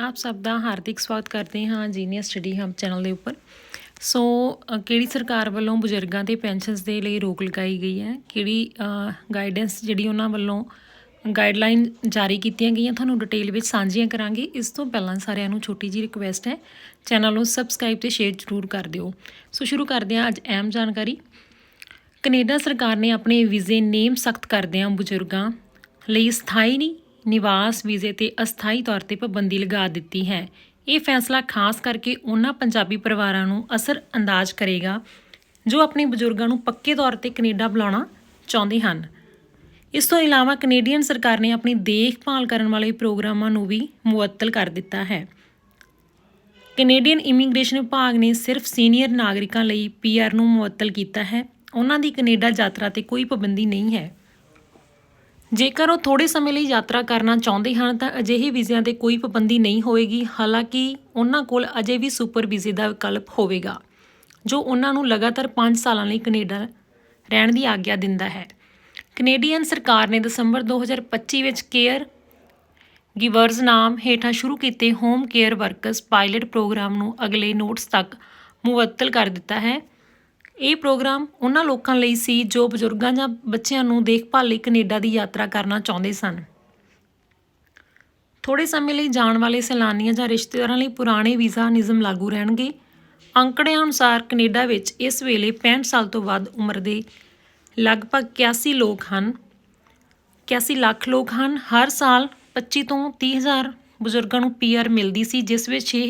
ਆਪ ਸਭ ਦਾ ਹਾਰਦਿਕ ਸਵਾਗਤ ਕਰਦੇ ਹਾਂ ਜੀਨੀਅਸ ਸਟੱਡੀ ਹਬ ਚੈਨਲ ਦੇ ਉੱਪਰ। ਸੋ ਕਿਹੜੀ ਸਰਕਾਰ ਵੱਲੋਂ ਬਜ਼ੁਰਗਾਂ ਤੇ ਪੈਨਸ਼ਨਸ ਦੇ ਲਈ ਰੋਕ ਲਗਾਈ ਗਈ ਹੈ? ਕਿਹੜੀ ਗਾਈਡੈਂਸ ਜਿਹੜੀ ਉਹਨਾਂ ਵੱਲੋਂ ਗਾਈਡਲਾਈਨ ਜਾਰੀ ਕੀਤੀਆਂ ਗਈਆਂ? ਤੁਹਾਨੂੰ ਡਿਟੇਲ ਵਿੱਚ ਸਾਂਝੀਆਂ ਕਰਾਂਗੇ। ਇਸ ਤੋਂ ਪਹਿਲਾਂ ਸਾਰਿਆਂ ਨੂੰ ਛੋਟੀ ਜੀ ਰਿਕੁਐਸਟ ਹੈ, ਚੈਨਲ ਨੂੰ ਸਬਸਕ੍ਰਾਈਬ ਤੇ ਸ਼ੇਅਰ ਜ਼ਰੂਰ ਕਰ ਦਿਓ। ਸੋ, ਸ਼ੁਰੂ ਕਰਦੇ ਹਾਂ ਅੱਜ ਅਹਿਮ ਜਾਣਕਾਰੀ। ਕੈਨੇਡਾ ਸਰਕਾਰ ਨੇ ਆਪਣੇ ਵੀਜ਼ੇ ਨੇਮ ਸਖਤ ਕਰਦਿਆਂ ਬਜ਼ੁਰਗਾਂ ਲਈ ਸਥਾਈ ਨਹੀਂ ਨਿਵਾਸ ਵੀਜ਼ੇ ਤੇ ਅਸਥਾਈ ਤੌਰ ਤੇ ਪਾਬੰਦੀ ਲਗਾ ਦਿੱਤੀ ਹੈ। ਇਹ ਫੈਸਲਾ ਖਾਸ ਕਰਕੇ ਉਹਨਾਂ ਪੰਜਾਬੀ ਪਰਿਵਾਰਾਂ ਨੂੰ ਅਸਰ ਅੰਦਾਜ਼ ਕਰੇਗਾ, ਜੋ ਆਪਣੇ ਬਜ਼ੁਰਗਾਂ ਨੂੰ ਪੱਕੇ ਤੌਰ ਤੇ ਕੈਨੇਡਾ ਬੁਲਾਉਣਾ ਚਾਹੁੰਦੇ ਹਨ। ਇਸ ਤੋਂ ਇਲਾਵਾ ਕੈਨੇਡੀਅਨ ਸਰਕਾਰ ਨੇ ਆਪਣੀ ਦੇਖਭਾਲ ਕਰਨ ਵਾਲੇ ਪ੍ਰੋਗਰਾਮਾਂ ਨੂੰ ਵੀ ਮੁਅੱਤਲ ਕਰ ਦਿੱਤਾ ਹੈ। ਕੈਨੇਡੀਅਨ ਇਮੀਗ੍ਰੇਸ਼ਨ ਵਿਭਾਗ ਨੇ ਸਿਰਫ ਸੀਨੀਅਰ ਨਾਗਰਿਕਾਂ ਲਈ ਪੀਆਰ ਨੂੰ ਮੁਅੱਤਲ ਕੀਤਾ ਹੈ। ਉਹਨਾਂ ਦੀ ਕੈਨੇਡਾ ਯਾਤਰਾ ਤੇ ਕੋਈ ਪਾਬੰਦੀ ਨਹੀਂ ਹੈ। ਜੇਕਰ ਉਹ ਥੋੜੇ ਸਮੇਂ ਲਈ ਯਾਤਰਾ ਕਰਨਾ ਚਾਹੁੰਦੇ ਹਨ, ਤਾਂ ਅਜਿਹੇ ਵੀਜ਼ਿਆਂ ਤੇ ਕੋਈ ਪਾਬੰਦੀ ਨਹੀਂ ਹੋਏਗੀ ਹਾਲਾਂਕਿ ਉਹਨਾਂ ਕੋਲ ਅਜੇ ਵੀ ਸੁਪਰ ਵੀਜ਼ੇ ਦਾ ਵਿਕਲਪ ਹੋਵੇਗਾ, ਜੋ ਉਹਨਾਂ ਨੂੰ ਲਗਾਤਾਰ 5 ਸਾਲਾਂ ਲਈ ਕੈਨੇਡਾ ਰਹਿਣ ਦੀ ਆਗਿਆ ਦਿੰਦਾ ਹੈ। ਕੈਨੇਡੀਅਨ ਸਰਕਾਰ ਨੇ ਦਸੰਬਰ 2025 ਵਿੱਚ ਕੇਅਰ ਗਿਵਰਜ਼ ਨਾਮ ਹੇਠਾਂ ਸ਼ੁਰੂ ਕੀਤੇ home care workers pilot program ਨੂੰ ਅਗਲੇ ਨੋਟਸ ਤੱਕ ਮੁਅੱਤਲ ਕਰ ਦਿੱਤਾ ਹੈ। ਇਹ ਪ੍ਰੋਗਰਾਮ ਉਹਨਾਂ ਲੋਕਾਂ ਲਈ ਸੀ ਜੋ ਬਜ਼ੁਰਗਾਂ ਜਾਂ ਬੱਚਿਆਂ ਨੂੰ ਦੇਖਭਾਲ ਲਈ ਕੈਨੇਡਾ ਦੀ ਯਾਤਰਾ ਕਰਨਾ ਚਾਹੁੰਦੇ ਸਨ। ਥੋੜੇ ਸਮੇਂ ਲਈ ਜਾਣ ਵਾਲੇ ਸੈਲਾਨੀਆਂ ਜਾਂ ਰਿਸ਼ਤੇਦਾਰਾਂ ਲਈ ਪੁਰਾਣੇ ਵੀਜ਼ਾ ਨਿਯਮ ਲਾਗੂ ਰਹਿਣਗੇ। ਅੰਕੜਿਆਂ ਅਨੁਸਾਰ ਕੈਨੇਡਾ ਵਿੱਚ ਇਸ ਵੇਲੇ 65 ਸਾਲ ਤੋਂ ਵੱਧ ਉਮਰ ਦੇ ਲਗਭਗ 81 ਲੋਕ ਹਨ। 81 ਲੱਖ ਲੋਕ ਹਨ। ਹਰ ਸਾਲ 25 ਤੋਂ 30 ਹਜ਼ਾਰ ਬਜ਼ੁਰਗਾਂ ਨੂੰ ਪੀਆਰ ਮਿਲਦੀ ਸੀ, ਜਿਸ ਵਿੱਚ 6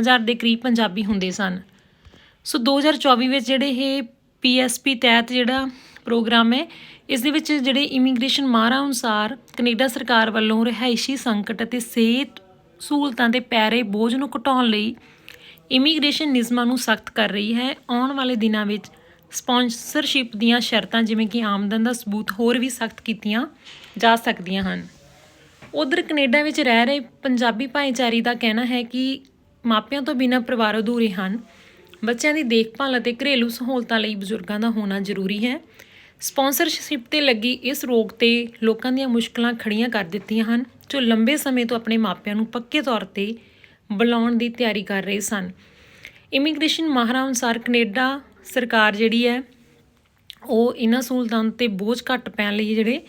ਹਜ਼ਾਰ ਦੇ ਕਰੀਬ ਪੰਜਾਬੀ ਹੁੰਦੇ ਸਨ। ਸੋ 2024 ਵਿੱਚ ਜਿਹੜੇ ਇਹ ਪੀਐਸਪੀ ਤਹਿਤ ਜਿਹੜਾ ਪ੍ਰੋਗਰਾਮ ਹੈ, ਇਸ ਦੇ ਵਿੱਚ ਜਿਹੜੇ ਇਮੀਗ੍ਰੇਸ਼ਨ ਮਾਹਰਾਂ ਅਨੁਸਾਰ ਕੈਨੇਡਾ ਸਰਕਾਰ ਵੱਲੋਂ ਰਿਹਾਇਸ਼ੀ ਸੰਕਟ ਅਤੇ ਸਿਹਤ ਸਹੂਲਤਾਂ ਦੇ ਪੈਰੇ ਬੋਝ ਨੂੰ ਘਟਾਉਣ ਲਈ ਇਮੀਗ੍ਰੇਸ਼ਨ ਨਿਯਮਾਂ ਨੂੰ ਸਖਤ ਕਰ ਰਹੀ ਹੈ। ਆਉਣ ਵਾਲੇ ਦਿਨਾਂ ਵਿੱਚ ਸਪਾਂਸਰਸ਼ਿਪ ਦੀਆਂ ਸ਼ਰਤਾਂ ਜਿਵੇਂ ਕਿ ਆਮਦਨ ਦਾ ਸਬੂਤ ਹੋਰ ਵੀ ਸਖਤ ਕੀਤੀਆਂ ਜਾ ਸਕਦੀਆਂ ਹਨ। ਉਧਰ ਕੈਨੇਡਾ ਵਿੱਚ ਰਹਿ ਰਹੇ ਪੰਜਾਬੀ ਭਾਈਚਾਰੇ ਦਾ ਕਹਿਣਾ ਹੈ ਕਿ ਮਾਪਿਆਂ ਤੋਂ ਬਿਨਾਂ ਪਰਿਵਾਰ ਅਧੂਰੇ ਹਨ। ਬੱਚਿਆਂ ਦੀ ਦੇਖਭਾਲ ਅਤੇ ਘਰੇਲੂ ਸਹੂਲਤਾਂ ਲਈ ਬਜ਼ੁਰਗਾਂ ਦਾ ਹੋਣਾ ਜ਼ਰੂਰੀ ਹੈ। ਸਪਾਂਸਰਸ਼ਿਪ ਤੇ ਲੱਗੀ ਇਸ ਰੋਗ ਤੇ ਲੋਕਾਂ ਦੀਆਂ ਮੁਸ਼ਕਲਾਂ ਖੜੀਆਂ ਕਰ ਦਿੱਤੀਆਂ ਹਨ, ਜੋ ਲੰਬੇ ਸਮੇਂ ਤੋਂ ਆਪਣੇ ਮਾਪਿਆਂ ਨੂੰ ਪੱਕੇ ਤੌਰ ਤੇ ਬੁਲਾਉਣ ਦੀ ਤਿਆਰੀ ਕਰ ਰਹੇ ਸਨ। ਇਮੀਗ੍ਰੇਸ਼ਨ ਮਾਹਰਾਂ ਅਨੁਸਾਰ ਕੈਨੇਡਾ ਸਰਕਾਰ ਜਿਹੜੀ ਹੈ, ਉਹ ਇਹਨਾਂ ਸਹੂਲਤਾਂ ਤੇ ਬੋਝ ਘੱਟ ਪੈਣ ਲਈ ਜਿਹੜੇ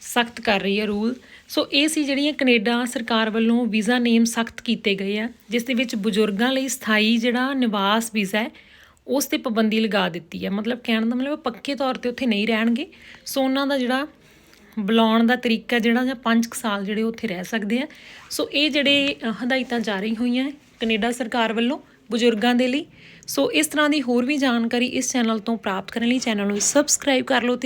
ਸਖਤ ਕਰ ਰਹੀ ਹੈ ਰੂਲ। ਸੋ ਇਹ ਸੀ ਜਿਹੜੀਆਂ ਕੈਨੇਡਾ ਸਰਕਾਰ ਵੱਲੋਂ ਵੀਜ਼ਾ ਨੇਮ ਸਖਤ ਕੀਤੇ ਗਏ ਆ, ਜਿਸ ਦੇ ਵਿੱਚ ਬਜ਼ੁਰਗਾਂ ਲਈ ਸਥਾਈ ਜਿਹੜਾ ਨਿਵਾਸ ਵੀਜ਼ਾ ਹੈ, ਉਸ ਤੇ ਪਾਬੰਦੀ ਲਗਾ ਦਿੱਤੀ ਹੈ ਮਤਲਬ ਕਹਿਣ ਦਾ ਮਤਲਬ ਪੱਕੇ ਤੌਰ ਤੇ ਉੱਥੇ ਨਹੀਂ ਰਹਿਣਗੇ। ਸੋ ਉਹਨਾਂ ਦਾ ਜਿਹੜਾ ਬੁਲਾਉਣ ਦਾ ਤਰੀਕਾ ਜਿਹੜਾ ਜਾਂ 5 ਸਾਲ ਜਿਹੜੇ ਉੱਥੇ ਰਹਿ ਸਕਦੇ ਆ। ਸੋ ਇਹ ਜਿਹੜੇ ਹਦਾਇਤਾਂ ਜਾਰੀ ਹੋਈਆਂ ਹੈ ਕੈਨੇਡਾ ਸਰਕਾਰ ਵੱਲੋਂ ਬਜ਼ੁਰਗਾਂ ਦੇ ਲਈ। ਸੋ ਇਸ ਤਰ੍ਹਾਂ ਦੀ ਹੋਰ ਵੀ ਜਾਣਕਾਰੀ ਇਸ ਚੈਨਲ ਤੋਂ ਪ੍ਰਾਪਤ ਕਰਨ ਲਈ ਚੈਨਲ ਨੂੰ ਸਬਸਕ੍ਰਾਈਬ ਕਰ ਲਓ ਤੇ